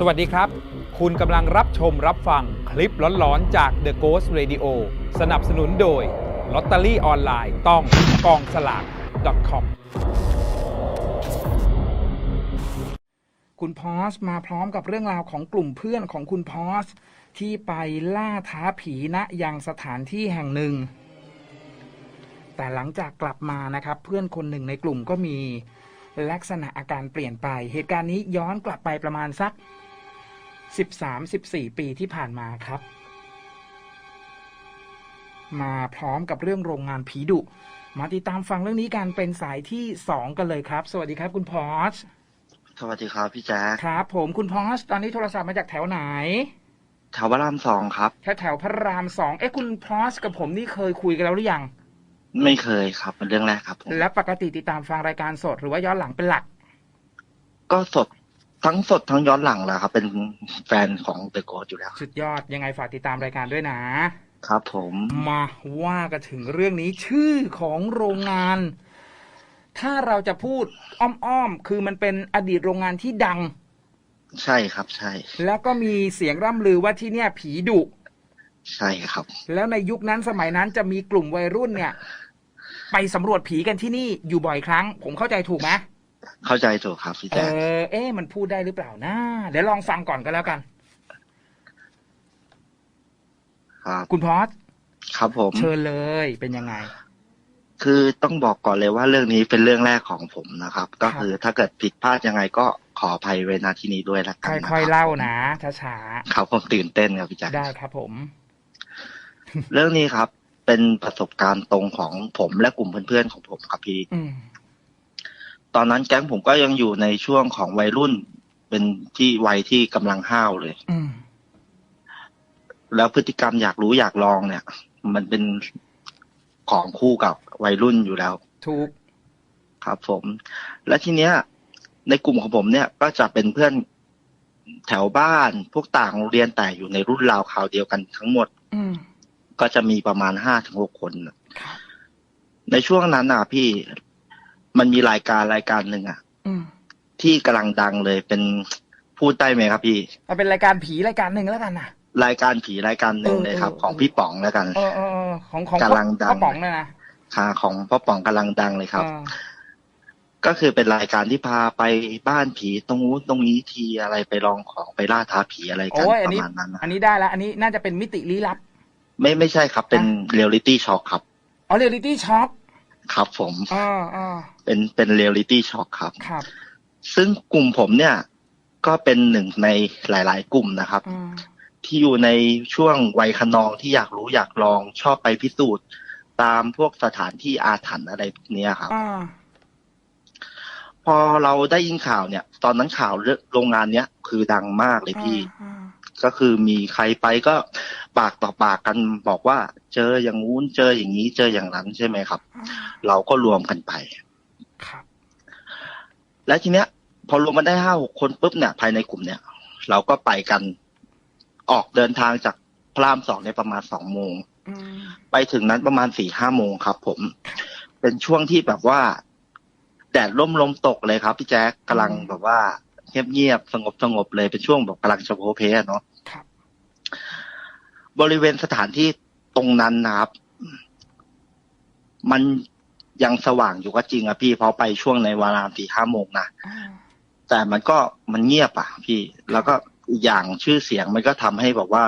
สวัสดีครับ คุณกำลังรับชมรับฟังคลิปหลอนๆ จาก The Ghost Radio สนับสนุนโดยลอตเตอรี่ออนไลน์ต้องกองสลาก .com คุณพอสมาพร้อมกับเรื่องราวของกลุ่มเพื่อนของคุณพอสที่ไปล่าท้าผีณยังสถานที่แห่งหนึ่ง แต่หลังจากกลับมานะครับ เพื่อนคนหนึ่งในกลุ่มก็มีลักษณะอาการเปลี่ยนไป เหตุการณ์นี้ย้อนกลับไปประมาณสัก 13-14 ปีที่ผ่านมาครับ มาพร้อมกับเรื่องโรงงานผีดุ มาติดตามฟังเรื่องนี้กันเป็นสายที่ 2 กันเลยครับ สวัสดีครับคุณพอสสวัสดีครับพี่แจ๊คครับ ผมคุณพอสตอนนี้โทรศัพท์มาจากแถวไหนแถวพระรามสองครับแถวแถวพระรามสองเอ๊ะคุณพอสกับผมนี่เคยคุยกันแล้วหรือยัง ไม่เคยครับเป็นเรื่องแรกครับผมและปกติติดตามฟังรายการสดหรือว่าย้อนหลังเป็นหลัก ก็สด ทั้งสดทั้งย้อนหลังแหละครับ เป็นแฟนของเดอะโกอยู่แล้ว สุดยอดยังไงฝากติดตามรายการด้วยนะ ครับผมมาว่ากันถึงเรื่องนี้ชื่อของโรงงาน ถ้าเราจะพูดอ้อมๆ คือมันเป็นอดีตโรงงานที่ดัง ใช่ครับใช่ แล้วก็มีเสียงร่ำลือว่าที่เนี่ยผีดุ ใช่ครับ แล้วในยุคนั้นสมัยนั้นจะมีกลุ่มวัยรุ่นเนี่ย ไปสำรวจผีกันที่นี่อยู่บ่อยครั้ง ผมเข้าใจถูกไหม เข้าใจถูกครับพี่เอแจ๊คอเอ๊ะมันพูดได้หรือเปล่านะเดี๋ยวลองฟังก่อนก็แล้วกัน ครับ คุณพอสครับผม เชิญเลยเป็นยังไง คือต้องบอกก่อนเลยว่าเรื่องนี้เป็นเรื่องแรกของผมนะครับ ก็คือถ้าเกิดผิดพลาดยังไงก็ขออภัยเวนาที่นี้ด้วยละกันนะค่อยๆ รับเล่านะช้าครับผมตื่นเต้นครับพี่แจ๊ค ๆได้ครับผม เรื่องนี้ครับ เป็นประสบการณ์ตรงของผมและกลุ่มเพื่อนๆของผมครับพี่ อืม ตอนนั้นแก๊งผมก็ยังอยู่ในช่วงของวัยรุ่น เป็นที่วัยที่กำลังห้าวเลยอืมแล้วพฤติกรรมอยากรู้อยากลองเนี่ย มันเป็นของคู่กับวัยรุ่นอยู่แล้ว ถูก ครับผม และทีเนี้ย ในกลุ่มของผมเนี่ย ก็จะเป็นเพื่อนแถวบ้านพวกต่างโรงเรียนแต่อยู่ในรุ่นราวคราวเดียวกันทั้งหมดอืมก็จะมีประมาณห้าถึงหกคนน่ะครับในช่วงนั้นน่ะพี่ มันมีรายการรายการหนึ่งอะอืมที่กำลังดังเลยเป็นพูดได้ไหมครับพี่ มันเป็นรายการผีรายการหนึ่งแล้วกันนะ รายการผีรายการหนึ่งเออเลยครับเออ ของพี่ป๋องแล้วกัน เออเออเออของของกำลังดัง พ่อป๋องเนี่ยนะค่ะ ของพ่อป๋องกำลังดังเลยครับ เออก็คือเป็นรายการที่พาไปบ้านผีตรงนู้นตรงนี้ทีอะไรไปลองของไปล่าท้าผีอะไรกันโอ้ยอัปนระนี้ มาณนั้นนะอันนี้ได้แล้ว อันนี้น่าจะเป็นมิติลี้ลับ ไม่ไม่ใช่ครับเป็นเรียลลิตี้ช็อคครับ อ๋อเรียลิตี้ช็อคครับผม อ่าอ่า เป็นเป็นเรียลลิตี้ช็อคครับ ครับ ซึ่งกลุ่มผมเนี่ย ก็เป็นหนึ่งในหลาย ๆ กลุ่มนะครับอืมที่อยู่ในช่วงวัยขนองที่อยากรู้อยากลองชอบไปพิสูจน์ ตามพวกสถานที่อาถรรพ์อะไรพวกเนี้ยครับอ่าพอเราได้ยินข่าวเนี่ย ตอนนั้นข่าวเรื่องโรงงานเนี้ยคือดังมากเลยพี่อ่าก็คือมีใครไปก็ปากต่อปากกันบอกว่า เจออย่างงู้นเจออย่างนี้เจออย่างนั้นใช่ไหมครับอ่าเราก็รวมกันไปครับ และทีเนี้ย พอรวมกันได้ห้าหกคนปุ๊บเนี่ยภายในกลุ่มเนี่ย เราก็ไปกันออกเดินทางจากพระรามสองในยประมาณสองโมงอืมไปถึงนั้นประมาณสี่ห้าโมงครับ ผม เป็นช่วงที่แบบว่า แดดร่มลมตกเลยครับ พี่แจ๊คกำลังแบบว่าเงียบๆสงบสงบๆเลยเป็นช่วงแบบกำลังจะโพเพอะเนาะครับบริเวณสถานที่ตรงนั้นนะครับ มัน ยังสว่างอยู่ก็จริงอะพี่เพราะไปช่วงในเวลาสี่ห้าโมงนะอ่าแต่มันก็มันเงียบอะพี่ แล้วก็อีกอย่างชื่อเสียงมันก็ทำให้แบบว่า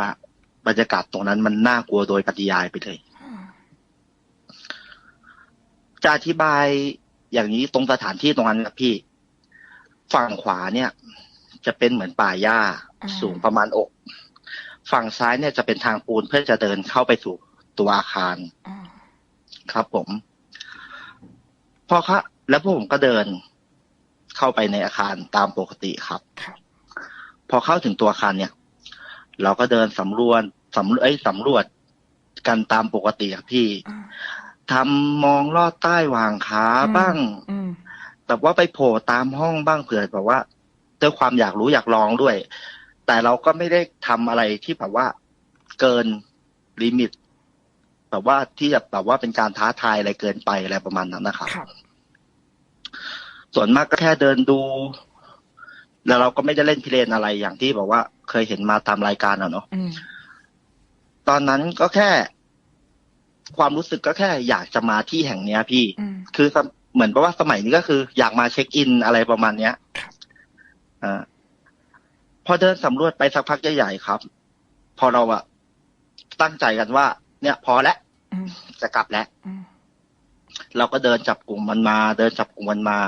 บรรยากาศตรงนั้นมันน่ากลัวโดยปริยายไปเลยอ่าจะอธิบายอย่างนี้ตรงสถานที่ตรงนั้นนะพี่ ฝั่งขวาเนี่ย จะเป็นเหมือนป่าหญ้าสูงประมาณอก ฝั่งซ้ายเนี่ยจะเป็นทางปูนเพื่อจะเดินเข้าไปสู่ตัวอาคารอ่าครับผม พอครับแล้วพวกผมก็เดินเข้าไปในอาคารตามปกติครับครับ พอเข้าถึงตัวอาคารเนี่ย เราก็เดินสำรวจสำรวจเอ้ยสำรวจกันตามปกติครับพี่อ่าทำมองลอดใต้วางขาบ้างอืมแบบว่าไปโผล่ตามห้องบ้างเผื่อแบบว่าด้วยความอยากรู้อยากลองด้วย แต่เราก็ไม่ได้ทำอะไรที่แบบว่า เกินลิมิต แบบว่าที่จะแบบว่าเป็นการท้าทายอะไรเกินไปอะไรประมาณนั้นนะครับครับส่วนมากก็แค่เดินดู แล้วเราก็ไม่ได้เล่นพิเรนอะไรอย่างที่บอกว่า เคยเห็นมาตามรายการอะเนาะอืมตอนนั้นก็แค่ ความรู้สึกก็แค่ อยากจะมาที่แห่งเนี้ย พี่อืมคือสมเหมือนกับว่าสมัยนี้ก็คือ อยากมาเช็คอินอะไรประมาณเนี้ยครับอ่าพอเดินสำรวจไปสักพักใหญ่ๆครับ พอเราอะตั้งใจกันว่า เนี่ย พอแล้วอืมจะกลับแล้วอืมเราก็เดินจับกลุ่มมันมา เดินจับกลุ่มมันมา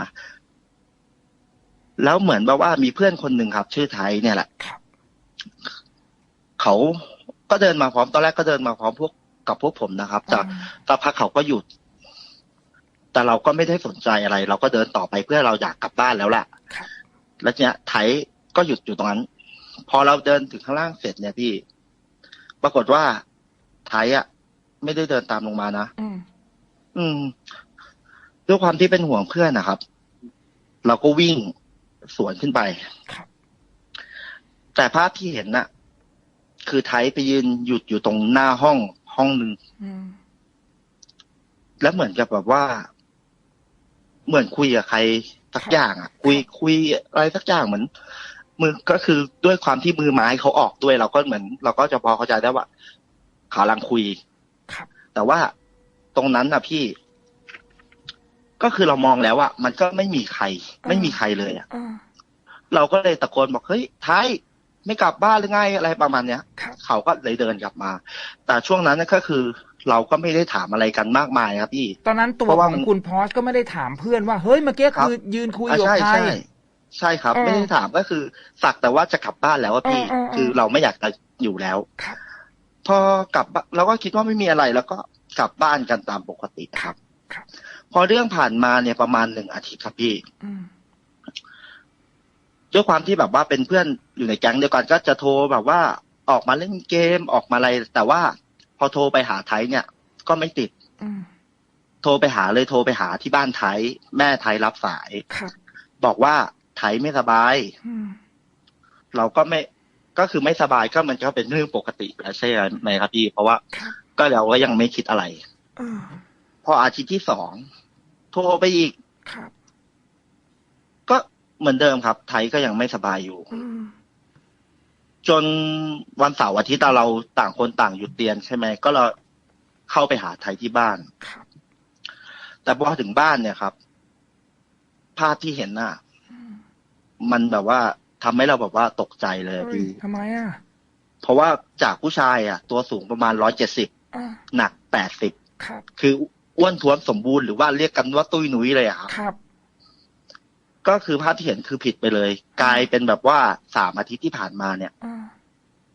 แล้วเหมือนแบบว่ามีเพื่อนคนหนึ่งครับ ชื่อไทยเนี่ยแหละครับเขาก็เดินมาพร้อมตอนแรกก็เดินมาพร้อมพวกกับพวกผมนะครับจากสักพักเขาก็หยุด แต่เราก็ไม่ได้สนใจอะไร เราก็เดินต่อไปเพื่อเราอยากกลับบ้านแล้วแหละครับแล้วเนี่ยไทยก็หยุดอยู่ตรงนั้น พอเราเดินถึงข้างล่างเสร็จเนี่ยพี่ ปรากฏว่า ไทยอะ ไม่ได้เดินตามลงมานะอืมอืมด้วยความที่เป็นห่วงเพื่อนนะครับ เราก็วิ่งสวนขึ้นไปครับ แต่ภาพที่เห็นน่ะ คือไทยไปยืนหยุดอยู่ตรงหน้าห้องห้องหนึ่งอืมแล้วเหมือนกับแบบว่า เหมือนคุยกับใครสักอย่างอะ คุยคุยอะไรสักอย่างเหมือน มือก็คือด้วยความที่มือไม้เขาออกด้วย เราก็เหมือน เราก็จะพอเข้าใจได้ว่าเขากำลังคุยครับ แต่ว่าตรงนั้นน่ะพี่ ก็คือเรามองแล้วอะมันก็ไม่มีใคร ไม่มีใครเลยอะอ่าเราก็เลยตะโกนบอกเฮ้ยไทยไม่กลับบ้านหรือไงอะไรประมาณเนี้ยครับเขาก็เลยเดินกลับมา แต่ช่วงนั้นน่ะก็คือ เราก็ไม่ได้ถามอะไรกันมากมายครับพี่ ตอนนั้นตัวเพราะว่าขมัองนคุณพอสก็ไม่ได้ถามเพื่อนว่า เฮ้ยเมื่อกี้ครับคือยืนคุยอะอยู่กับใช่ใครใช่ใช่ครับเออไม่ได้ถามก็คือ สักแต่ว่าจะกลับบ้านแล้วอะพี่เออเออเออคือเราไม่อยากจะอยู่แล้วครับ พอกลับบ้านเราก็คิดว่าไม่มีอะไร แล้วก็กลับบ้านกันตามปกติครับ ครับ พอเรื่องผ่านมาเนี่ยประมาณหนึ่งอาทิตย์ครับพี่อืมด้วยความที่แบบว่าเป็นเพื่อนอยู่ในแก๊งเดียวกันก็จะโทรแบบว่าออกมาเล่นเกมออกมาอะไร แต่ว่าพอโทรไปหาไทยเนี่ย ก็ไม่ติดอืมโทรไปหาเลยโทรไปหาที่บ้านไทย แม่ไทยรับสายครับบอกว่าไทยไม่สบายอืมเราก็ไม่ ก็คือไม่สบายก็มันก็เป็นเรื่องปกติอยู่แล้วใช่ไหมครับพี่ เพราะว่าครับก็เราก็ยังไม่คิดอะไรอ่าพออาทิตย์ที่สองโทรไปอีกครับก็เหมือนเดิมครับ ไทยก็ยังไม่สบายอยู่อืมจนวันเสาร์อาทิตย์เราต่างคนต่างหยุดเรียนใช่ไหมก็เราเข้าไปหาไทยที่บ้านครับแต่พอถึงบ้านเนี่ยครับ ภาพที่เห็นน่ะอืมมันแบบว่า ทำให้เราแบบว่าตกใจเลยอะเฮ้ยพี่ ทำไมอะเพราะว่าจากผู้ชายอะ ตัวสูงประมาณร้อยเจ็ดสิบอ่าหนักแปดสิบครับคืออ้วนท้วนสมบูรณ์หรือว่าเรียกกันว่าตุ้ยหนุ้ยเลยอะครับครับก็คือภาพที่เห็นคือผิดไปเลย กลายเป็นแบบว่าสามอาทิตย์ที่ผ่านมาเนี่ย อ่า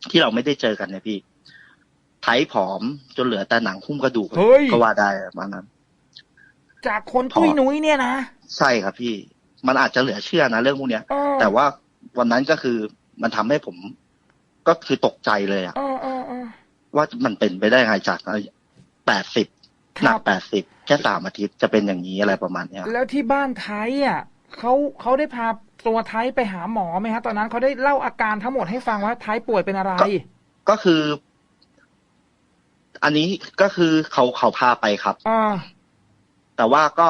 ที่เราไม่ได้เจอกันเนี่ยพี่ไทยผอมจนเหลือแต่หนังหุ้มกระดูกเฮ้ยก็ว่าได้ประมาณนั้น จากคนตุ้ยนุ้ยเนี่ยนะใช่ครับพี่ มันอาจจะเหลือเชื่อนะเรื่องพวกเนี้ย เออแต่ว่า วันนั้นก็คือมันทำให้ผม ก็คือตกใจเลยอะเออเออเออว่ามันเป็นไปได้ไงจากแปดสิบคหนัรักบแปดสิบแค่สามอาทิตย์จะเป็นอย่างนี้อะไรประมาณเนี้ยแล้วที่บ้านไทยอะเขาเขาได้พาตัวไทยไปหาหมอไหมฮะ ตอนนั้นเขาได้เล่าอาการทั้งหมดให้ฟังว่าไทยป่วยเป็นอะไร ก็คือ อันนี้ก็คือเขาเขาพาไปครับอ่าแต่ว่าก็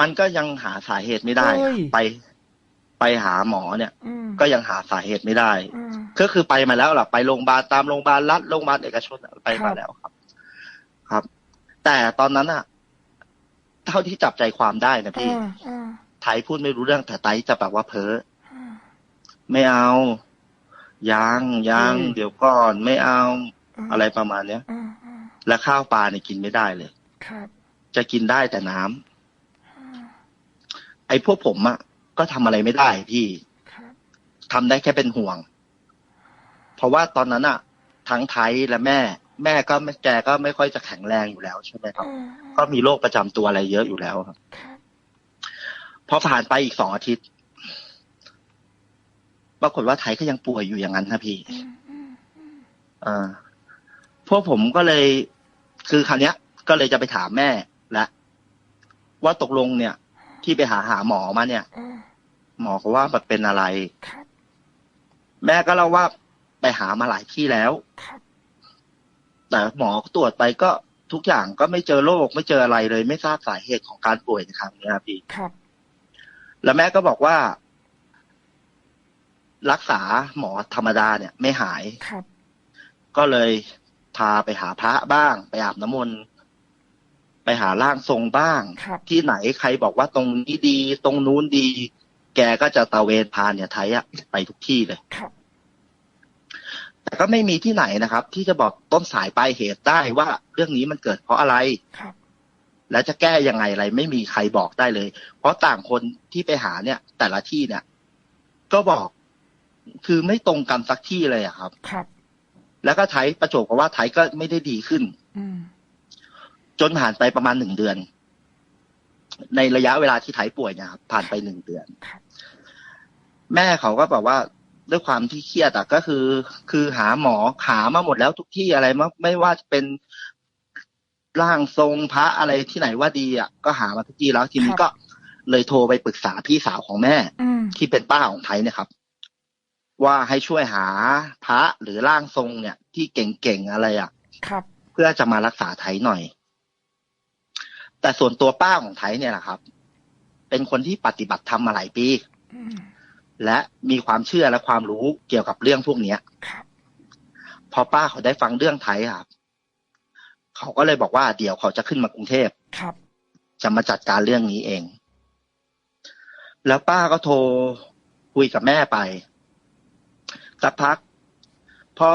มันก็ยังหาสาเหตุไม่ได้เฮ้ยไป ไปหาหมอเนี่ยอืมก็ยังหาสาเหตุไม่ได้อืมก็คือไปมาแล้วล่ะไปโรงพยาบาลตามโรงพยาบาลรัฐโรงพยาบาลเอกชนไปครัมาบแล้วครับ ครับ แต่ตอนนั้นอะเท่าที่จับใจความได้นะพี่อ่าอ่าไทยพูดไม่รู้เรื่องแต่ไทยจะแบบว่าเพ้ออ่าไม่เอายังยังอืมเดี๋ยวก่อนไม่เอาอะไรประมาณเนี้ยอ่าอ่าและข้าวปลาเนี่ยกินไม่ได้เลยครับจะกินได้แต่น้ำไอ้พวกผมอะ ก็ทำอะไรไม่ได้พี่ครับทำได้แค่เป็นห่วง เพราะว่าตอนนั้นอะทั้งไทยและแม่ แม่ก็ไม่แกก็ไม่ค่อยจะแข็งแรงอยู่แล้วใช่ไหมครับอ่าก็มีโรคประจำตัวอะไรเยอะอยู่แล้วครับครับพอผ่านไปอีกสองอาทิตย์ปรากฏว่าไทยก็ยังป่วยอยู่อย่างนั้นนะพี่อืมอืมอ่าพวกผมก็เลยคือคราวเนี้ย ก็เลยจะไปถามแม่และว่าตกลงเนี่ย ที่ไปหาหาหมอมาเนี่ย อ่าหมอเขาว่ามันเป็นอะไร ครับแม่ก็เล่าว่าไปหามาหลายที่แล้ว ครับแต่หมอตรวจไปก็ทุกอย่างก็ไม่เจอโรคไม่เจออะไรเลย ไม่ทราบสาเหตุของการป่วยในครั้งนี้ครับพี่ ครับแล้วแม่ก็บอกว่า รักษาหมอธรรมดาเนี่ย ไม่หาย ครับก็เลยพาไปหาพระบ้าง ไปอาบน้ำมนต์ ไปหาร่างทรงบ้างครับที่ไหนใครบอกว่าตรงนี้ดี ตรงนู้นดี แกก็จะตะเวนพาเนี่ยไทยอะไปทุกที่เลยครับแต่ก็ไม่มีที่ไหนนะครับ ที่จะบอกต้นสายปลายเหตุได้ว่าเรื่องนี้มันเกิดเพราะอะไรครับแล้วจะแก้ยังไงอะไรไม่มีใครบอกได้เลย เพราะต่างคนที่ไปหาเนี่ย แต่ละที่เนี่ย ก็บอกคือไม่ตรงกันสักที่เลยอะครับ ครับ แล้วก็ไทยประจวบกับว่าไทยก็ไม่ได้ดีขึ้น อืม จนผ่านไปประมาณหนึ่งเดือน ในระยะเวลาที่ไทยป่วยเนะครับผ่านไปหนึ่งเดือนครับแม่เขาก็แบบว่าด้วยความที่เครียดอะก็คือ คือหาหมอหามาหมดแล้วทุกที่อะไรไม่ไม่ว่าจะเป็นร่างทรงพระอะไรที่ไหนว่าดีอะก็หามาทุกที่แล้วทีนี้ก็เลยโทรไปปรึกษาพี่สาวของแม่อืมที่เป็นป้าของไทยเนี่ยครับ ว่าให้ช่วยหาพระหรือร่างทรงเนี่ย ที่เก่งๆอะไรอะครับ เพื่อจะมารักษาไทยหน่อย แต่ส่วนตัวป้าของไทยเนี่ยแหละครับ เป็นคนที่ปฏิบัติธรรมมาหลายปีอืมและมีความเชื่อและความรู้เกี่ยวกับเรื่องพวกเนี้ยครับพอป้าเขาได้ฟังเรื่องไทยครับ เขาก็เลยบอกว่าเดี๋ยวเขาจะขึ้นมากรุงเทพครับ จะมาจัดการเรื่องนี้เอง แล้วป้าก็โทรคุยกับแม่ไปสักพัก พอ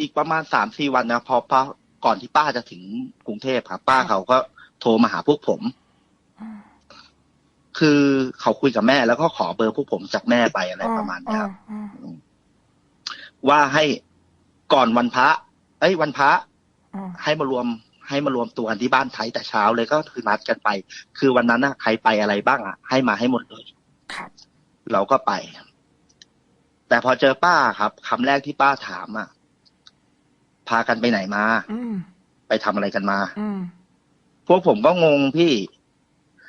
อีกประมาณสามสี่วันนะพอพอก่อนที่ป้าจะถึงกรุงเทพครับป้าเขาก็ โทรมาหาพวกผมอืมคือเขาคุยกับแม่แล้วก็ขอเบอร์พวกผมจากแม่ไปอะไรประมาณเนี้ยครับอืมว่าให้ก่อนวันพระ เอ้ย วันพระอืมให้มารวมให้มารวมตัวกันที่บ้านไทยแต่เช้าเลยก็คือนัดกันไป คือวันนั้นนะใครไปอะไรบ้างอะ ให้มาให้หมดเลยครับเราก็ไป แต่พอเจอป้าครับคำแรกที่ป้าถามอะ พากันไปไหนมาอืมไปทำอะไรกันมาอืม พวกผมก็งงพี่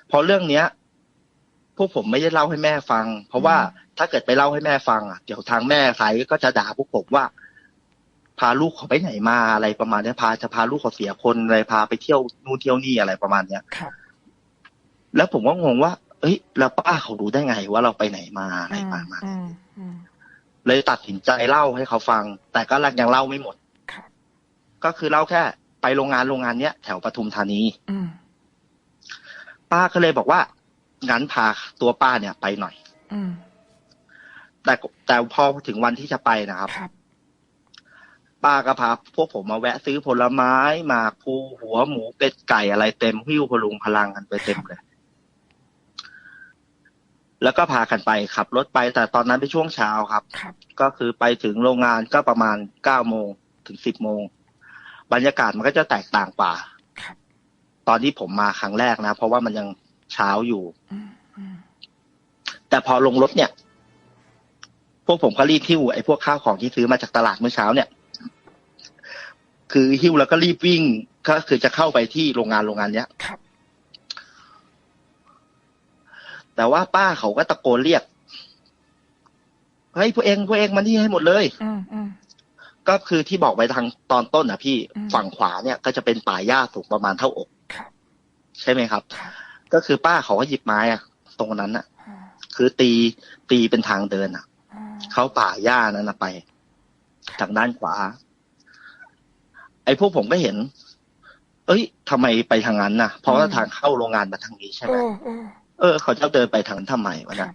เพราะเรื่องเนี้ย พวกผมไม่ได้เล่าให้แม่ฟัง เพราะว่าถ้าเกิดไปเล่าให้แม่ฟังอะเดี๋ยวทางแม่ไทยก็จะด่าพวกผมว่า พาลูกเขาไปไหนมาอะไรประมาณเนี้ยพาจะพาลูกเขาเสียคนอะไรพาไปเที่ยวนู่นเที่ยวนี่อะไรประมาณเนี้ยครับแล้วผมก็งงว่า เอ้ย แล้วป้าเขารู้ได้ไงว่าเราไปไหนมาอะไรประมาณอืมอืมเลยตัดสินใจเล่าให้เขาฟัง แต่ก็ยังเล่าไม่หมดครับก็คือเล่าแค่ ไปโรงงานโรงงานเนี้ยแถวปทุมธานีอืมป้าก็เลยบอกว่างั้นพาตัวป้าเนี่ยไปหน่อยอืมแต่แต่พอถึงวันที่จะไปนะครับครับป้าก็พาพวกผมมาแวะซื้อผลไม้หมากภูหัวหมูเป็ดไก่อะไรเต็มหิ้วพลุงพลังกันไปเต็มเลย แล้วก็พากันไปขับรถไป แต่ตอนนั้นเป็นช่วงเช้าครับครับก็คือไปถึงโรงงานก็ประมาณเก้าโมงถึงสิบโมง บรรยากาศมันก็จะแตกต่างกว่าครับตอนที่ผมมาครั้งแรกนะ เพราะว่ามันยังเช้าอยู่อืมอืมแต่พอลงรถเนี่ย พวกผมก็รีบหิ้วไอ้พวกข้าวของที่ซื้อมาจากตลาดเมื่อเช้าเนี่ย คือหิ้วแล้วก็รีบวิ่งก็คือจะเข้าไปที่โรงงานโรงงานเนี้ยครับ แต่ว่าป้าเขาก็ตะโกนเรียกเฮ้ยพวกเองพวกเองมานี่ให้หมดเลยอืมอืม ก็คือที่บอกไปทางตอนต้นอะพี่อืมฝั่งขวาเนี่ยก็จะเป็นป่าหญ้าสูงประมาณเท่าอกครับใช่ไหมครับครับ ก็คือป้าเขาก็หยิบไม้อะตรงนั้นอะอืมคือตีตีเป็นทางเดินอะอืมเข้าป่าหญ้านั้นนะไป ทางด้านขวา ไอ้พวกผมก็เห็น เอ้ยทำไมไปทางนั้นน่ะเพราะว่าทางเข้าโรงงานมาทางนี้ใช่ไหเอมอเออเออ เขาจะเดินไปทางนั้นทำไมวะครันะบ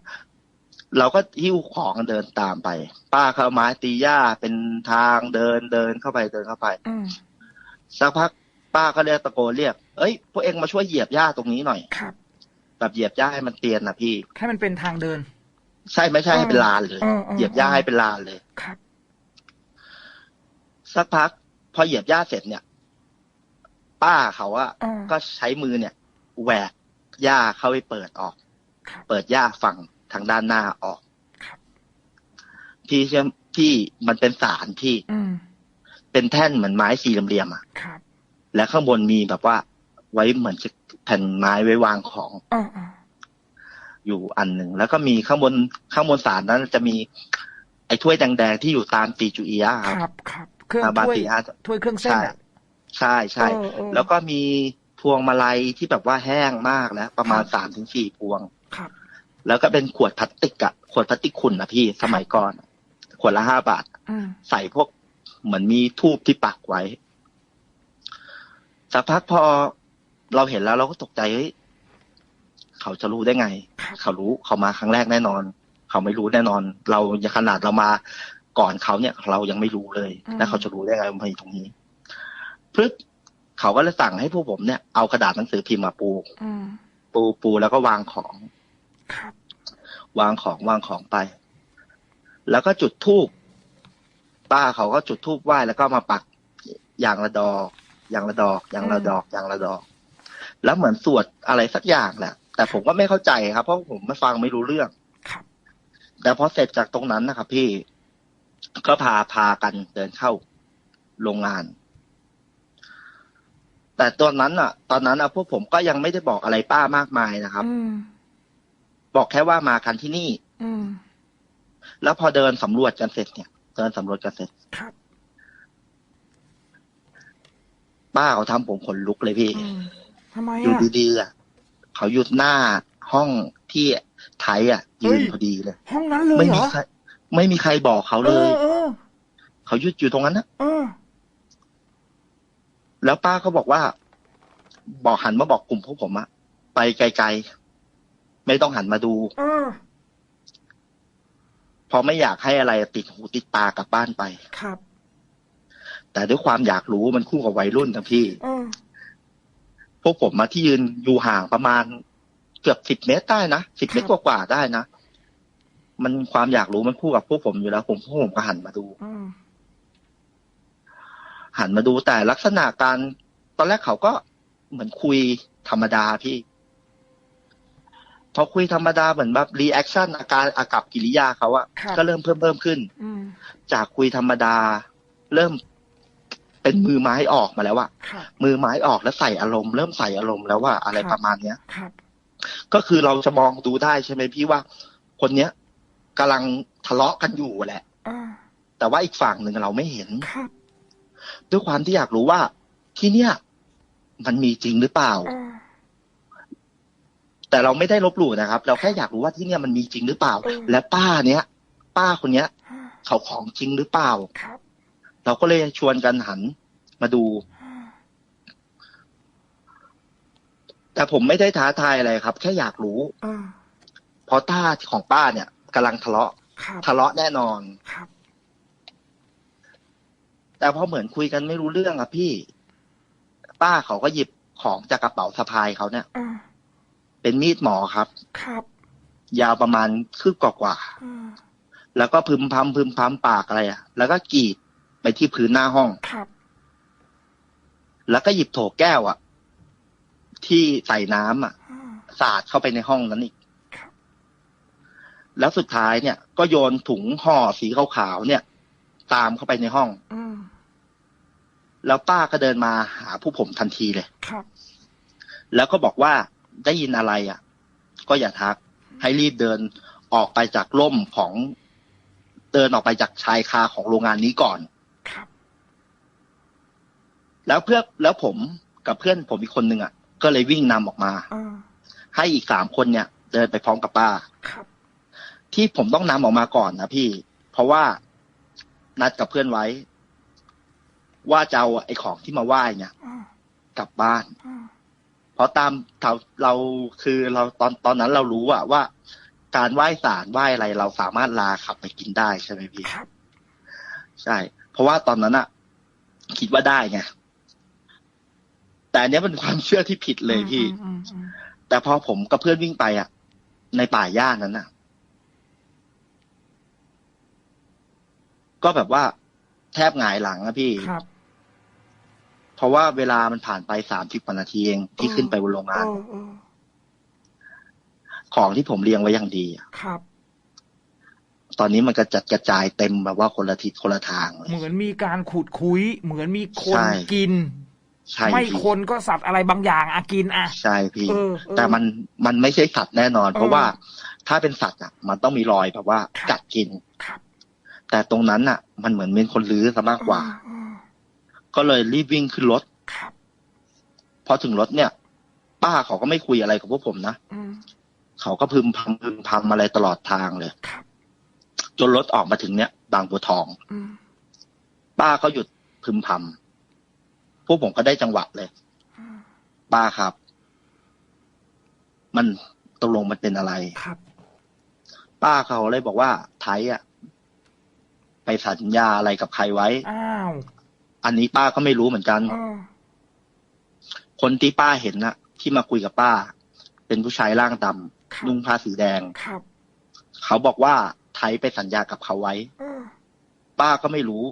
เราก็หิ้วของเดินตามไป ป้าเขาเอาไม้ตีหญ้าเป็นทางเดินเดินเข้าไปเดินเข้าไปอืมสักพักป้าก็เรียกตะโกนเรียก เอ้ยพวกเองมาช่วยเหยียบหญ้าตรงนี้หน่อยครับแบบเหยียบหญ้าให้มันเตียนนะพี่ให้มันเป็นทางเดิน ใช่ไม่ใช่ให้เป็นลานเลยเออเออเหยียบหญ้าให้เป็นลานเลยครับ สักพัก พอเหยียบหญ้าเสร็จเนี่ย ป้าเขาอะเออก็ใช้มือเนี่ยแหวกหญ้าเข้าไปเปิดออกครับเปิดหญ้าฝั่ง ทางด้านหน้าออกครับพี่เชื่อพี่มันเป็นสารพี่อืมเป็นแท่นเหมือนไม้สี่เหลี่ยมๆอะครับและข้างบนมีแบบว่า ไว้เหมือนจะแผ่นไม้ไว้วางของเออเอออยู่อันหนึ่งแล้วก็มีข้างบนข้างบนสารนั้นจะมี ไอ้ถ้วยแดงๆที่อยู่ตามตีจูเอียะคครับรับครับเครื่องอ่าบาถ้วยติอาถ้วยเครื่องเส้นใช่อะใช่ใช่เออเออแล้วก็มีพวงมาลัยที่แบบว่าแห้งมากแล้วประมาณครับสามถึงสี่พวงครับ แล้วก็เป็นขวดพลาสติกอะขวดพลาสติกขุ่นนะพี่สมัยก่อนขวดละห้าบาทอืมใส่พวกเหมือนมีทูบที่ปักไว้สักพักพอเราเห็นแล้วเราก็ตกใจเฮ้ยเขาจะรู้ได้ไงครับเขารู้เขามาครั้งแรกแน่นอน เขาไม่รู้แน่นอน เราอย่าขนาดเรามาก่อนเขาเนี่ย เรายังไม่รู้เลยอืมแล้วเขาจะรู้ได้ไงว่ามันอยู่ตรงนี้พึบเขาก็เลยสั่งให้พวกผมเนี่ยเอากระดาษหนังสือพิมพ์มาปูอืมปูปูแล้วก็วางของ ครับ วางของวางของไป แล้วก็จุดทูบป้าเขาก็จุดทูบไหว้แล้วก็มาปักอย่างละดอกอย่างละดอกอย่างละดอกอย่างละดอก แล้วเหมือนสวดอะไรสักอย่างแหละแต่ผมก็ไม่เข้าใจครับ เพราะผมไม่ฟังไม่รู้เรื่องครับแต่พอเสร็จจากตรงนั้นนะครับพี่ก็พาพากันเดินเข้าโรงงาน แต่ตอนนั้นอะ ตอนนั้นอะพวกผมก็ยังไม่ได้บอกอะไรป้ามากมายนะครับอืม บอกแค่ว่ามากันที่นี่ อืม แล้วพอเดินสำรวจกันเสร็จเนี่ย เดินสำรวจกันเสร็จครับ ป้าเขาทำผมขนลุกเลยพี่ อืมทำไมอยู่อะ ดีๆอะเขาหยุดหน้าห้องที่ไทยอะ ยืนเฮ้ย พอดีเลย ห้องนั้นเลยไม่เหรมีอ ใครไม่มีใครบอกเขาเอเลย อเออเขาหยุดอยู่ตรงนั้นนะเออ แล้วป้าเขาบอกว่า บอกหันมาบอกกลุ่มพวกผมอะไปไกลๆ ไม่ต้องหันมาดูเออเพราะไม่อยากให้อะไรติดหูติดตากลับบ้านไป ครับ แต่ด้วยความอยากรู้มันคู่กับวัยรุ่นนะพี่เออพวกผมมาที่ยืนอยู่ห่างประมาณเกือบสิบเมตรได้นะสิบเมตรกว่าๆได้นะ มันความอยากรู้มันคู่กับพวกผมอยู่แล้ว ผมพวกผมก็หันมาดู อืมหันมาดูแต่ลักษณะการ ตอนแรกเขาก็เหมือนคุยธรรมดาพี่ พอคุยธรรมดาเหมือนแบบรีแอคชั่นอาการอากับกิริยาเขาอะครับก็เริ่มเพิ่มเพิ่มขึ้นอืมจากคุยธรรมดา เริ่มเป็นมือไม้ออกมาแล้วอะครับมือไม้ออกแล้วใส่อารมณ์เริ่มใส่อารมณ์แล้วว่าอะไรครับประมาณเนี้ยครับก็คือเราจะมองดูได้ใช่ไหมพี่ว่า คนเนี้ยกำลังทะเลาะกันอยู่แหละอ่าแต่ว่าอีกฝั่งหนึ่งเราไม่เห็นครับด้วยความที่อยากรู้ว่าที่เนี้ยมันมีจริงหรือเปล่าอ่า แต่เราไม่ได้ลบหลู่นะครับ เราแค่อยากรู้ว่าที่เนี่ยมันมีจริงหรือเปล่าเออและป้าเนี้ย ป้าคนเนี้ยอ่าเขาของจริงหรือเปล่าครับเราก็เลยชวนกันหันมาดูอ่าแต่ผมไม่ได้ท้าทายอะไรครับ แค่อยากรู้อ่าเพราะต้าของป้าเนี่ยกำลังทะเลาะครับทะเลาะแน่นอนครับแต่พอเหมือนคุยกันไม่รู้เรื่องอะพี่ ป้าเขาก็หยิบของจากกระเป๋าสะพายเขาเนี่ยอ่า เป็นมีดหมอครับ ครับ ยาวประมาณคืบกว่าๆอ่าแล้วก็พึมพำพึมพำปากอะไรอะแล้วก็กรีดไปที่พื้นหน้าห้องครับ แล้วก็หยิบโถแก้วอะที่ใส่น้ำอะอ่าสาดเข้าไปในห้องนั้นอีกครับแล้วสุดท้ายเนี่ย ก็โยนถุงห่อสีขาวๆเนี่ย ตามเข้าไปในห้องอืมแล้วป้าก็เดินมาหาผู้ผมทันทีเลยครับ แล้วก็บอกว่า ได้ยินอะไรอะก็อย่าทัก ให้รีบเดินออกไปจากร่มของเดินออกไปจากชายคาของโรงงานนี้ก่อนครับแล้วเพื่อแล้วผมกับเพื่อนผมอีกคนหนึ่งอะ ก็เลยวิ่งนำออกมาอ่าให้อีกสามคนเนี่ย เดินไปพร้อมกับป้าครับ ที่ผมต้องนำออกมาก่อนนะพี่ เพราะว่านัดกับเพื่อนไว้ ว่าจะเอาไอ้ของที่มาไหว้เนี่ยอ่ากลับบ้านอ่า เพราะตามเราเราคือเราตอนตอนนั้นเรารู้อะว่า การไหว้สารไหว้อะไรเราสามารถลาขับไปกินได้ใช่ไหมพี่ครับ ใช่ เพราะว่าตอนนั้นอะคิดว่าได้ไงแต่อันเนี้ยเป็นความเชื่อที่ผิดเลยพี่อืมอืมอืมแต่พอผมกับเพื่อนวิ่งไปอะ ในป่าหญ้านั้นน่ะ ก็แบบว่าแทบหงายหลังอะพี่ครับ เพราะว่าเวลามันผ่านไปสามสิบกว่านาทีเองที่ขึ้นไปบนโรงงานเออเออของที่ผมเรียงไว้อย่างดีอะครับ ตอนนี้มันกระจัดกระจายเต็มแบบว่าคนละทิศคนละทางเลยเหมือนมีการขุดคุย เหมือนมีคนใช่กินใช่ไม่พี่คนก็สัตว์อะไรบางอย่างอะกินอะใช่พี่เออเออแต่มันมันไม่ใช่สัตว์แน่นอน เพราะเออว่าถ้าเป็นสัตว์อะ มันต้องมีรอยแบบว่าครับกัดกินครับแต่ตรงนั้นอะ มันเหมือนเป็นคนลื้อซะมากกว่าเออ ก็เลยรีบวิ่งขึ้นรถครับพอถึงรถเนี่ย ป้าเขาก็ไม่คุยอะไรกับพวกผมนะอืมเขาก็พึมพำพึมพำอะไรตลอดทางเลยครับจนรถออกมาถึงเนี้ยบางบัวทองอืมป้าก็หยุดพึมพำพวกผมก็ได้จังหวะเลยป้าครับ มันตกลงมันเป็นอะไรครับ ป้าเขาเลยบอกว่าไทยอะ ไปสัญญาอะไรกับใครไว้ อ้าว อันนี้ป้าก็ไม่รู้เหมือนกันเออคนที่ป้าเห็นนะที่มาคุยกับป้า เป็นผู้ชายร่างดครับำนุ่งผ้าสีแดงครับ เขาบอกว่าไทยไปสัญญากับเขาไว้เออป้าก็ไม่รู้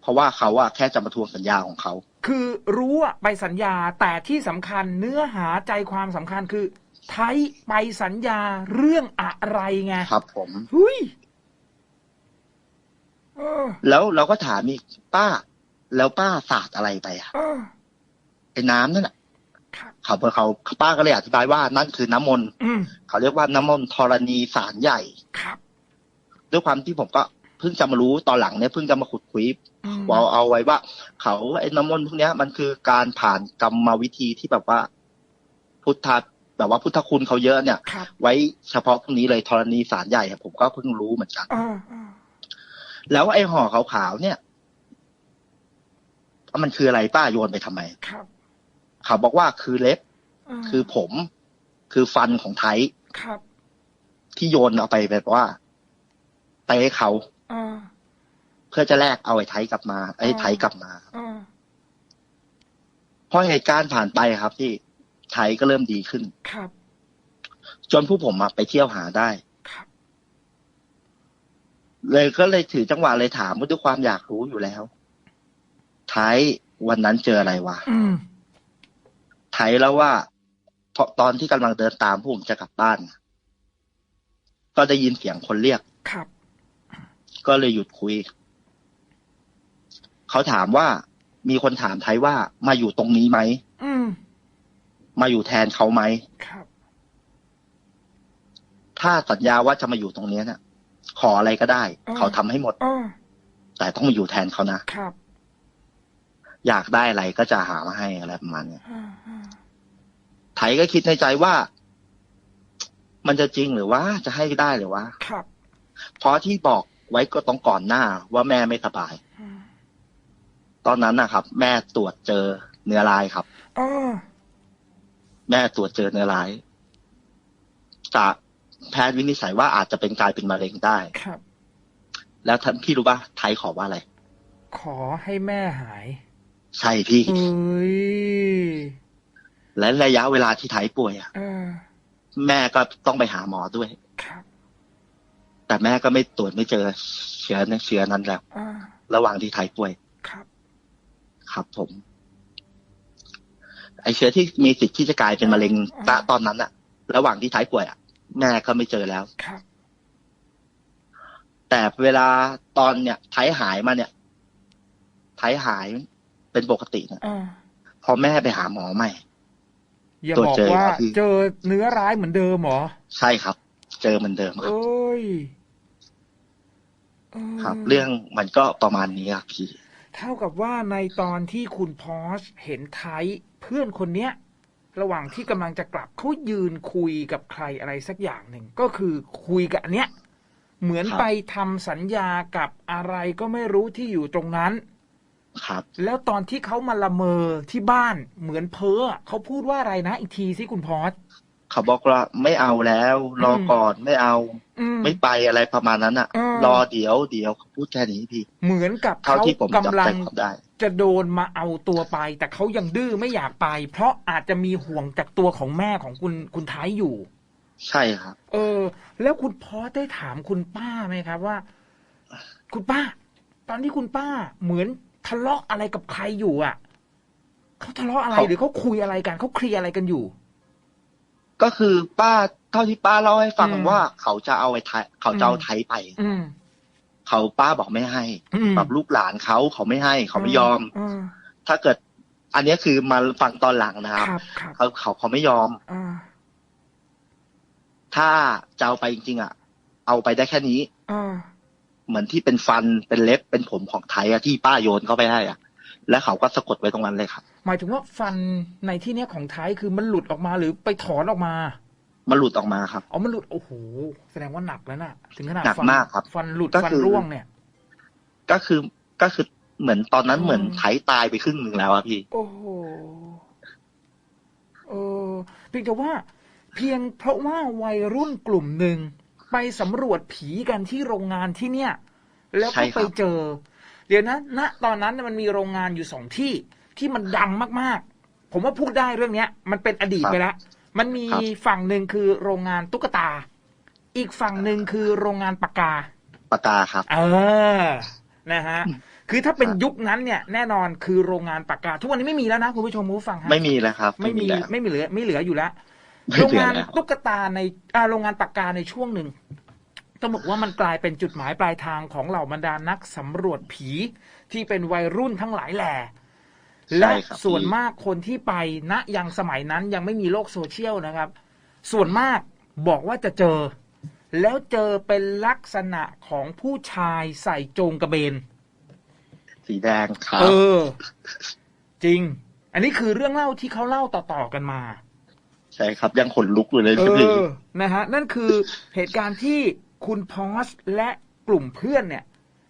เพราะว่าเขาอะแค่จะมาทวงสัญญาของเขา คือรู้อะไปสัญญาแต่ที่สำคัญเนื้อหาใจความสำคัญคือ ไทยไปสัญญาเรื่องอะไรไงครับ ผม หุยเออ แล้วเราก็ถามอีกป้า แล้วป้าสาดอะไรไปอะเออไอ้น้ำนั่นอะครับเขาเขาป้าก็เลยอธิบายว่านั่นคือน้ำมนต์อืมเขาเรียกว่าน้ำมนต์ธรณีสารใหญ่ครับด้วยความที่ผมก็เพิ่งจะมารู้ตอนหลังเนี่ยเพิ่งจะมาขุดคุยอืมเอาเอาไว้ว่า เขาไอ้น้ำมนต์พวกเนี้ย มันคือการผ่านกรรมวิธีที่แบบว่า พุทธะแบบว่าพุทธคุณเขาเยอะเนี่ยครับไว้เฉพาะพวกนี้เลยธรณีสารใหญ่อะผมก็เพิ่งรู้เหมือนกันเออเออ แล้วไอ้ห่อขาวๆเนี่ยมันคืออะไรป้าโยนไปทำไมครับเขาบอกว่าคือเล็บเออคือผม คือฟันของไทยครับ ที่โยนเอาไปแบบว่า ไปให้เขาเออเพื่อจะแลกเอาไอ้ไทยกลับมา ไอ้ไทยกลับมาเออพอเหตุการณ์ผ่านไปครับที่ไทยก็เริ่มดีขึ้นครับ จนผู้ผมอะไปเที่ยวหาได้ครับ เลยก็เลยถือจังหวะเลยถามด้วยความอยากรู้อยู่แล้ว ไทยวันนั้นเจออะไรวะอืมไทยแล้วว่าเพราะตอนที่กำลังเดินตามผู้ผมจะกลับบ้าน ก็ได้ยินเสียงคนเรียกครับ ก็เลยหยุดคุย เขาถามว่ามีคนถามไทยว่ามาอยู่ตรงนี้ไหมอืมมาอยู่แทนเขาไหมครับ ถ้าสัญญาว่าจะมาอยู่ตรงเนี้ยเนี่ย ขออะไรก็ได้อ่าเขาทำให้หมดเออแต่ต้องมาอยู่แทนเขานะครับ อยากได้อะไรก็จะหามาให้อะไรประมาณเนี้ยเออเออไทยก็คิดในใจว่า มันจะจริงหรือว่าจะให้ได้หรือว่าครับเพราะที่บอกไว้ก็ต้องก่อนหน้าว่าแม่ไม่สบายอืมตอนนั้นนะครับ แม่ตรวจเจอเนื้อร้ายครับเออแม่ตรวจเจอเนื้อร้ายจาก แพทย์วินิจฉัยว่าอาจจะเป็นกลายเป็นมะเร็งได้ครับ แล้วท่านพี่รู้ป่ะไทยขอว่าอะไร ขอให้แม่หาย ใช่พี่เฮ้ยและระยะเวลาที่ไทยป่วยอะเออแม่ก็ต้องไปหาหมอด้วยครับ แต่แม่ก็ไม่ตรวจไม่เจอเชื้อเชื้อนั้นแล้วอ่าระหว่างที่ไทยป่วยครับ ครับผม ไอเชื้อที่มีสิทธิ์ที่จะกลายเป็นมะเร็งณตอนนั้นอะระหว่างที่ไทยป่วยอะ แม่ก็ไม่เจอแล้ว ครับ แต่เวลาตอนเนี่ยไทยหายมาเนี่ยไทยหายเป็นปกตินะอ่าพอแม่ไปหาหมอใหม่ อย่าตรวจบอกเจอว่าครับพี่เจอเนื้อร้ายเหมือนเดิมเหรอ ใช่ครับ เจอเหมือนเดิมครับเอ้ยครับ เรื่องมันก็ประมาณนี้ครับพี่ เท่ากับว่าในตอนที่คุณพอสเห็นไทยเพื่อนคนเนี้ย ระหว่างที่กำลังจะกลับเขายืนคุยกับใครอะไรสักอย่างหนึ่ง ก็คือคุยกับอันเนี้ย เหมือนครับไปทำสัญญากับอะไรก็ไม่รู้ที่อยู่ตรงนั้น ครับ แล้วตอนที่เขามาละเมอที่บ้านเหมือนเพ้ออะเขาพูดว่าอะไรนะอีกทีสิคุณพอสเขาบอกว่าไม่เอาแล้ว รออมก่อนไม่เอาอืมไม่ไปอะไรประมาณนั้นอะอืมรอเดี๋ยวเดี๋ยวเขาพูดแค่นี้พี่ เหมือนกับเท่าเขาที่ผมจับกำลัใจงความได้ จะโดนมาเอาตัวไป แต่เขายังดื้อไม่อยากไป เพราะอาจจะมีห่วงจากตัวของแม่ของคุณคุณท้ายอยู่ ใช่ครับ เออ แล้วคุณพอสได้ถามคุณป้าไหมครับว่า คุณป้า ตอนที่คุณป้าเหมือนทะเลาะอะไรกับใครอยู่อะเขาทะเลาะอะไรเขาหรือเขาคุยอะไรกันเขาเคลียร์อะไรกันอยู่ ก็คือป้าเท่าที่ป้าเล่าให้ฟังอืมว่า เขาจะเอาไอ้ไทยเขาจะเอาไทยไป อืม เขาป้าบอกไม่ให้อืมแบบลูกหลานเขาเขาไม่ให้เขาไม่ยอมอืมถ้าเกิด อันนี้คือมาฟังตอนหลังนะครับครับครับเขาเขาเขาไม่ยอมอ่าถ้าจะเอาไปจริงๆอะ เอาไปได้แค่นี้อ่าเหมือนที่เป็นฟันเป็นเล็บเป็นผมของไทยอะที่ป้าโยนเข้าไปให้อะ แล้วเขาก็สะกดไว้ตรงนั้นเลยครับหมายถึงว่าฟันในที่เนี้ยของไทยคือมันหลุดออกมาหรือไปถอนออกมา มันหลุดออกมาครับ อ๋อ มันหลุด โอ้โห แสดงว่าหนักแล้วน่ะ ถึงขนาดหนักฟันมากครับ ฟันหลุดก็ฟันคือร่วงเนี่ย ก็คือ ก็คือ เหมือนตอนนั้นอืมเหมือนไถตายไปครึ่งหนึ่งแล้วอะพี่ โอ้โห เออ เพียงแต่ว่า เพียงเพราะว่าวัยรุ่นกลุ่มหนึ่งไปสำรวจผีกันที่โรงงานที่เนี่ย แล้วใช่ก็ครับไปเจอ เดี๋ยวนะณตอนนั้นน่ะมันมีโรงงานอยู่สองที่ที่มันดังมากๆ ผมว่าพูดได้เรื่องเนี้ย มันเป็นอดีตไปแล้ว มันมีฝั่งหนึ่งคือโรงงานตุ๊กตา อีกฝั่งหนึ่งคือโรงงานปากกา ปากกาครับ เออ นะฮะ คือถ้าเป็นยุคนั้นเนี่ย แน่นอนคือโรงงานปากกา ทุกวันนี้ไม่มีแล้วนะคุณผู้ชมผู้ฟังฮะไม่มีแล้วครับ ไม่มีแล้วไม่มีเหลือ ไม่เหลืออยู่แล้วไม่โรงเหลืองานแล้วตุ๊กตาในอ่าโรงงานปากกาในช่วงหนึ่งต้องบอกว่ามันกลายเป็นจุดหมายปลายทางของเหล่าบรรดานักสำรวจผีที่เป็นวัยรุ่นทั้งหลายแหล่ และใช่ครับส่วนพี่มากคนที่ไปณยังสมัยนั้นยังไม่มีโลกโซเชียลนะครับ ส่วนมากบอกว่าจะเจอ แล้วเจอเป็นลักษณะของผู้ชายใส่โจงกระเบน สีแดงครัเอบอจริง อันนี้คือเรื่องเล่าที่เขาเล่าต่อๆกันมา ใช่ครับ ยังขนลุกอยู่เลยเอพี่อนะฮะ นั่นคือเหตุการณ์ที่คุณพอสและกลุ่มเพื่อนเนี่ย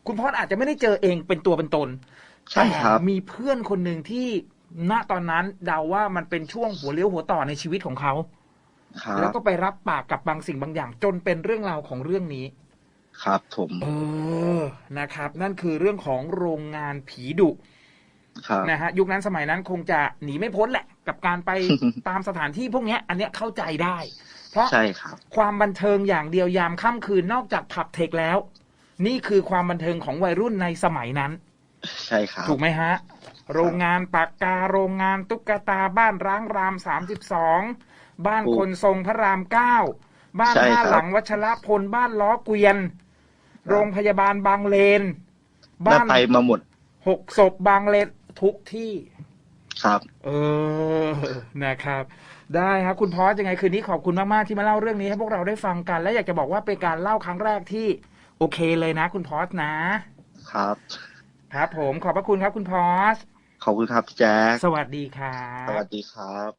คุณพอสอาจจะไม่ได้เจอเองเป็นตัวเป็นตน ใช่ครับแต่มีเพื่อนคนหนึ่งที่ณตอนนั้นเดาว่ามันเป็นช่วงหัวเลี้ยวหัวต่อในชีวิตของเขาครัแล้วบก็ไปรับปากกับบางสิ่งบางอย่าง จนเป็นเรื่องราวของเรื่องนี้ ครับผมเออนะครับ นั่นคือเรื่องของโรงงานผีดุครับนะฮะยุคนั้นสมัยนั้นคงจะหนีไม่พ้นแหละ กับการไปตามสถานที่พวกเนี้ยอันเนี้ยเข้าใจได้ เพราะใช่ครับ ความบันเทิงอย่างเดียวยามค่ำคืนนอกจากผับเทคแล้ว นี่คือความบันเทิงของวัยรุ่นในสมัยนั้น ใช่ครับ ถูกไหมฮะ โรงงานปากกาโรงงานตุ๊กตาบ้านร้างรามสามสิบสองบ้านถูกคนทรงพระรามเก้าบ้านใช่ห้าครับหลังวัชรพลบ้านล้อเกวียน โรงพยาบาลบางเลนได้บ้านไปมาหมดหกศพบางเลนทุกที่ ครับ เออนะครับ ได้ครับคุณพอสยังไงคืนนี้ขอบคุณมาก ๆ ที่มาเล่าเรื่องนี้ให้พวกเราได้ฟังกัน และอยากจะบอกว่าเป็นการเล่าครั้งแรกที่ โอเคเลยนะ คุณพอสนะครับ ครับ ผมขอบพระคุณครับคุณพอสขอบคุณครับพี่แจ๊คสวัสดีครับสวัสดีครับ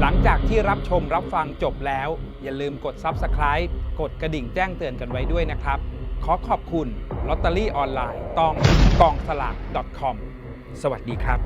หลังจากที่รับชมรับฟังจบแล้ว อย่าลืมกด Subscribe กดกระดิ่งแจ้งเตือนกันไว้ด้วยนะครับ ขอขอบคุณลอตเตอรี่ออนไลน์ตองกองสลาก .com สวัสดีครับ